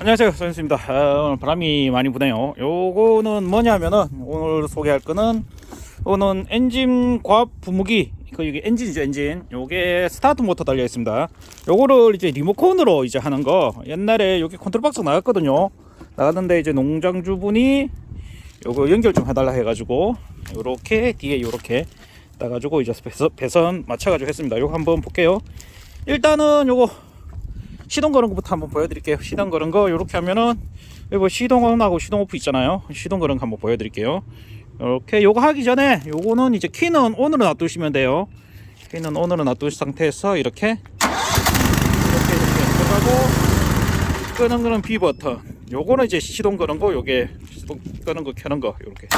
안녕하세요 선생님입니다. 아, 오늘 바람이 많이 부네요. 요거는 뭐냐면은 오늘 소개할 거는 오는 엔진 과압 분무기 그 이게 엔진이죠 엔진. 요게 스타트 모터 달려 있습니다. 요거를 이제 리모컨으로 이제 하는 거. 옛날에 여기 컨트롤 박스 나갔거든요. 나갔는데 이제 농장주분이 요거 연결 좀 해달라 해가지고 요렇게 뒤에 요렇게 따가지고 이제 배선, 배선 맞춰가지고 했습니다. 요거 한번 볼게요. 일단은 요거 시동 거는 것부터 한번 보여드릴게요. 시동 거는 거 이렇게 하면은 뭐 시동 온하고 시동 오프 있잖아요. 시동 거는 거 한번 보여드릴게요. 이렇게 요거 하기 전에 요거는 이제 키는 온으로 놔두시면 돼요. 키는 온으로 놔두신 상태에서 이렇게 이렇게 이렇게 들어가고 끄는 거는 B 버튼. 요거는 이제 시동 거는 거, 요게 시동 끄는 거, 켜는 거 이렇게.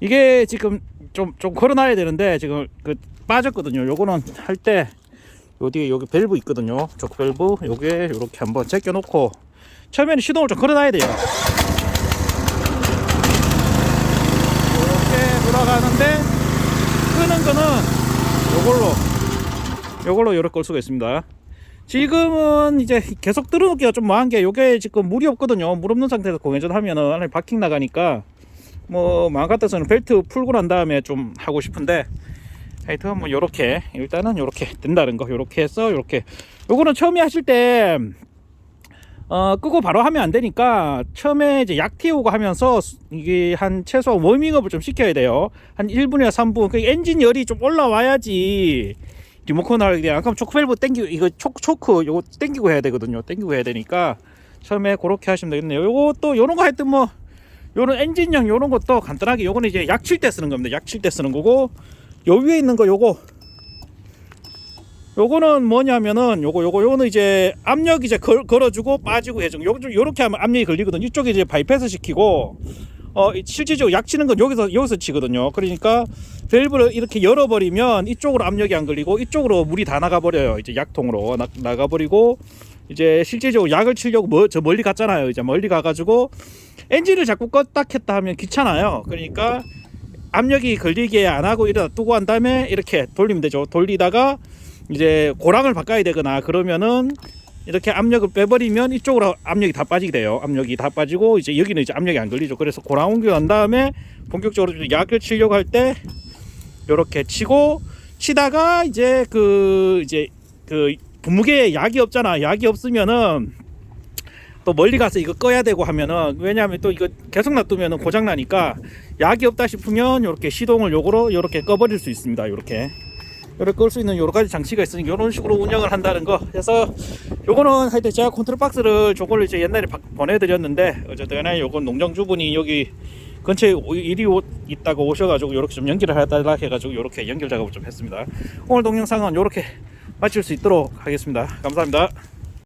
이게 지금 좀 좀 걸어놔야 되는데 지금 그 빠졌거든요. 요거는 할 때 요 뒤에 여기 밸브 있거든요. 저 밸브 요게 이렇게 한번 제껴 놓고 처음에는 시동을 좀 걸어놔야 돼요. 이렇게 돌아가는데 끄는 거는 요걸로 요걸로 이렇게 끌 수가 있습니다. 지금은 이제 계속 들어놓기가 좀 뭐한 게 요게 지금 물이 없거든요. 물 없는 상태에서 공회전 하면은 안에 바킹 나가니까 뭐 같아서는 벨트 풀고 난 다음에 좀 하고 싶은데 하여튼 뭐 요렇게 일단은 요렇게 된다는 거 요렇게 해서 요렇게 요거는 처음에 하실 때 어, 끄고 바로 하면 안 되니까 처음에 이제 약 태우고 하면서 이게 한 최소 워밍업을 좀 시켜야 돼요. 한 1분이나 3분. 그 엔진 열이 좀 올라와야지 리모컨 하게 돼. 아까 초크 밸브 땡기고 이거 초, 초크 요거 땡기고 해야 되거든요. 땡기고 해야 되니까 처음에 그렇게 하시면 되겠네요. 요것도 요런 거 하여튼 뭐 요런 엔진형 요런 것도 간단하게 요거는 이제 약 칠 때 쓰는 겁니다. 약 칠 때 쓰는 거고 요 위에 있는 거 요거. 요거는 뭐냐면은 요거 요거 요거는 이제 압력 이제 걸, 걸어주고 빠지고 해주고 좀 요렇게 하면 압력이 걸리거든요. 이쪽에 이제 바이패스 시키고 어 실질적으로 약 치는 건 여기서 여기서 치거든요. 그러니까 밸브를 이렇게 열어버리면 이쪽으로 압력이 안 걸리고 이쪽으로 물이 다 나가버려요. 이제 약통으로 나, 나가버리고 이제 실질적으로 약을 치려고 뭐, 저 멀리 갔잖아요. 이제 멀리 가가지고 엔진을 자꾸 껐다 켰다 하면 귀찮아요. 그러니까 압력이 걸리게 안 하고 이러다 두고 한 다음에 이렇게 돌리면 되죠. 돌리다가 이제 고랑을 바꿔야 되거나 그러면은 이렇게 압력을 빼버리면 이쪽으로 압력이 다 빠지게 돼요. 압력이 다 빠지고 이제 여기는 이제 압력이 안 걸리죠. 그래서 고랑 옮겨 난 다음에 본격적으로 좀 약을 치려고 할 때 이렇게 치고 치다가 이제 그 이제 그 분무기에 약이 없잖아. 약이 없으면은 또 멀리 가서 이거 꺼야 되고 하면은 왜냐하면 또 이거 계속 놔두면은 고장 나니까 약이 없다 싶으면 이렇게 시동을 요거로 이렇게 꺼버릴 수 있습니다. 이렇게 이렇게 끌 수 있는 여러 가지 장치가 있으니 이런 식으로 운영을 한다는 거. 그래서 요거는 하여튼 제가 컨트롤 박스를 저걸 이제 옛날에 바- 보내드렸는데 어쨌든 요건 농장주분이 여기 근처에 오- 일이 오- 있다고 오셔가지고 이렇게 좀 연결을 해달라 해가지고 이렇게 연결 작업을 좀 했습니다. 오늘 동영상은 이렇게 마칠 수 있도록 하겠습니다. 감사합니다.